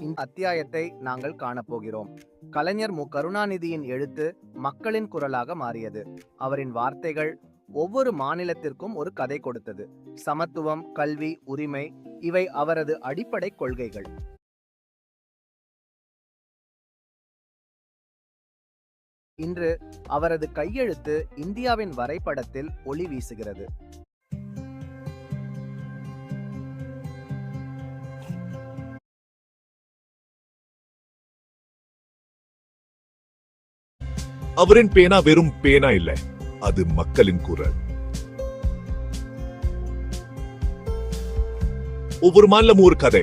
இந்த அத்தியாயத்தை நாங்கள் காணப்போகிறோம். கலைஞர் மு. கருணாநிதியின் எழுத்து மக்களின் குரலாக மாறியது. அவரின் வார்த்தைகள் ஒவ்வொரு மாநிலத்திற்கும் ஒரு கதை கொடுத்தது. சமத்துவம் கல்வி உரிமை இவை அவரது அடிப்படை கொள்கைகள். இன்று அவரது கையெழுத்து இந்தியாவின் வரைபடத்தில் ஒளி வீசுகிறது. அவரின் பேனா வெறும் பேனா இல்ல அது மக்களின் குரல். ஒவ்வொரு மாநிலமும் ஒரு கதை.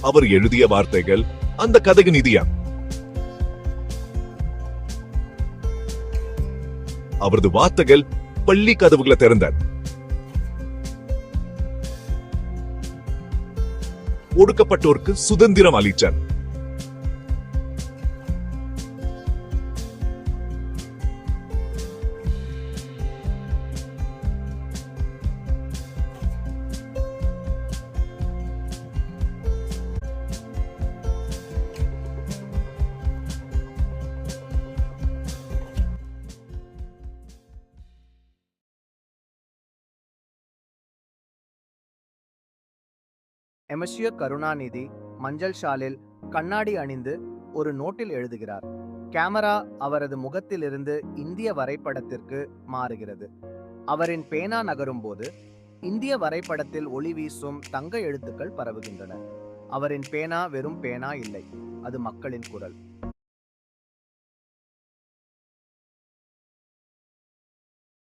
அவர் எழுதிய வார்த்தைகள் அந்த கதைக்கு நிதியா அவரது வார்த்தைகள் பள்ளி கதவுகளை திறந்தார். ஒடுக்கப்பட்டோருக்கு சுதந்திரம் அளித்தார். எமசியோ கருணாநிதி மஞ்சள் ஷாலில் கண்ணாடி அணிந்து ஒரு நோட்டில் எழுதுகிறார் கேமரா அவரது முகத்திலிருந்து இந்திய வரைபடத்திற்கு மாறுகிறது. அவரின் பேனா நகரும்போது இந்திய வரைபடத்தில் ஒளி வீசும் தங்க எழுத்துக்கள் பரவுகின்றன. அவரின் பேனா வெறும் பேனா இல்லை அது மக்களின் குரல்.